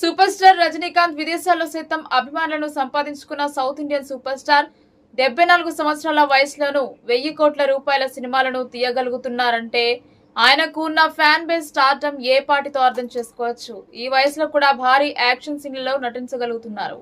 Super star Rajinikanth విదేశాల్లో సైతం అభిమానులను సంపాదించుకున్న సౌత్ ఇండియన్ సూపర్ స్టార్ డెబ్బై నాలుగు సంవత్సరాల వయసులోనూ వెయ్యి కోట్ల రూపాయల సినిమాలను తీయగలుగుతున్నారంటే ఆయనకు ఉన్న ఫ్యాన్ బేస్ స్టార్టం ఏ పాటితో అర్థం చేసుకోవచ్చు? ఈ వయసులో కూడా భారీ యాక్షన్ సీన్లలో నటించగలుగుతున్నారు.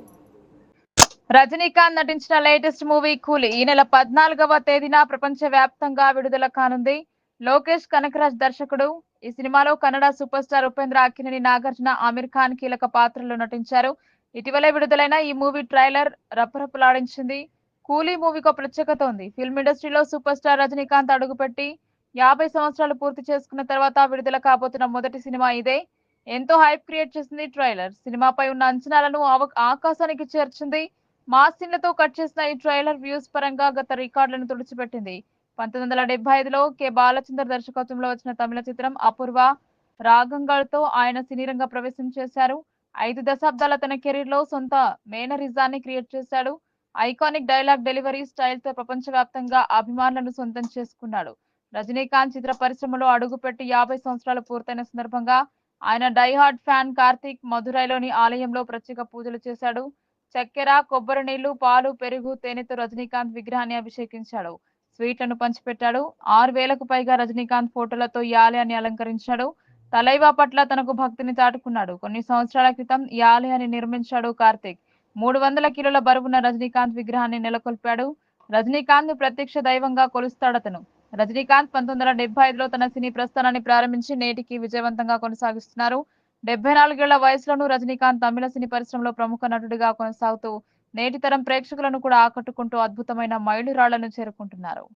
రజనీకాంత్ నటించిన లేటెస్ట్ మూవీ కూలి ఈ నెల పద్నాలుగవ తేదీన ప్రపంచ వ్యాప్తంగా విడుదల కానుంది. లోకేష్ కనకరాజ్ దర్శకుడు. ఈ సినిమాలో కన్నడ సూపర్ స్టార్ ఉపేంద్ర అక్కినేని నాగార్జున ఆమిర్ ఖాన్ కీలక పాత్రలో నటించారు. ఇటీవలే విడుదలైన ఈ మూవీ ట్రైలర్ రపరపలాడించింది. కూలీ మూవీకి ఒక ప్రత్యేకత ఉంది. ఫిల్మ్ ఇండస్ట్రీలో సూపర్ స్టార్ రజనీకాంత్ అడుగుపెట్టి యాభై సంవత్సరాలు పూర్తి చేసుకున్న తర్వాత విడుదల కాబోతున్న మొదటి సినిమా ఇదే. ఎంతో హైప్ క్రియేట్ చేసింది ట్రైలర్. సినిమాపై ఉన్న అంచనాలను ఆకాశానికి చేర్చింది. మాస్ సీన్లతో కట్ చేసిన ఈ ట్రైలర్ వ్యూస్ పరంగా గత రికార్డులను తుడిచిపెట్టింది. పంతొమ్మిది వందల డెబ్బై ఐదులో కె. బాలచంద్ర దర్శకత్వంలో వచ్చిన తమిళ చిత్రం అపూర్వ రాగంగల్తో ఆయన సినీ రంగ ప్రవేశం చేశారు. ఐదు దశాబ్దాల తన కెరీర్లో సొంత మేనరిజాన్ని క్రియేట్ చేశాడు. ఐకానిక్ డైలాగ్ డెలివరీ స్టైల్తో ప్రపంచవ్యాప్తంగా అభిమానులను సొంతం చేసుకున్నాడు. రజనీకాంత్ చిత్ర పరిశ్రమలో అడుగుపెట్టి యాభై సంవత్సరాలు పూర్తయిన సందర్భంగా ఆయన డైహార్డ్ ఫ్యాన్ కార్తీక్ మధురైలోని ఆలయంలో ప్రత్యేక పూజలు చేశాడు. చక్కెర కొబ్బరి నీళ్ళు పాలు పెరుగు తేనెతో రజనీకాంత్ విగ్రహాన్ని అభిషేకించాడు. స్వీట్లను పంచిపెట్టాడు. ఆరు వేలకు పైగా రజనీకాంత్ ఫోటోలతో ఈ ఆలయాన్ని అలంకరించాడు. తలైవా పట్ల తనకు భక్తిని చాటుకున్నాడు. కొన్ని సంవత్సరాల క్రితం ఈ ఆలయాన్ని నిర్మించాడు కార్తిక్. మూడు వందల కిలోల బరువున్న రజనీకాంత్ విగ్రహాన్ని నెలకొల్పాడు. రజనీకాంత్ ప్రత్యక్ష దైవంగా కొలుస్తాడతను రజనీకాంత్ పంతొమ్మిది వందల డెబ్బై ఐదులో తన సినీ ప్రస్థానాన్ని ప్రారంభించి నేటికి విజయవంతంగా కొనసాగిస్తున్నారు. డెబ్బై నాలుగేళ్ళ వయసులోనూ రజనీకాంత్ తమిళ సినీ పరిశ్రమలో ప్రముఖ నటుడిగా కొనసాగుతూ నేటి తరం ప్రేక్షకులను కూడా ఆకట్టుకుంటూ అద్భుతమైన మైలురాళ్ళను చేరుకుంటున్నారు.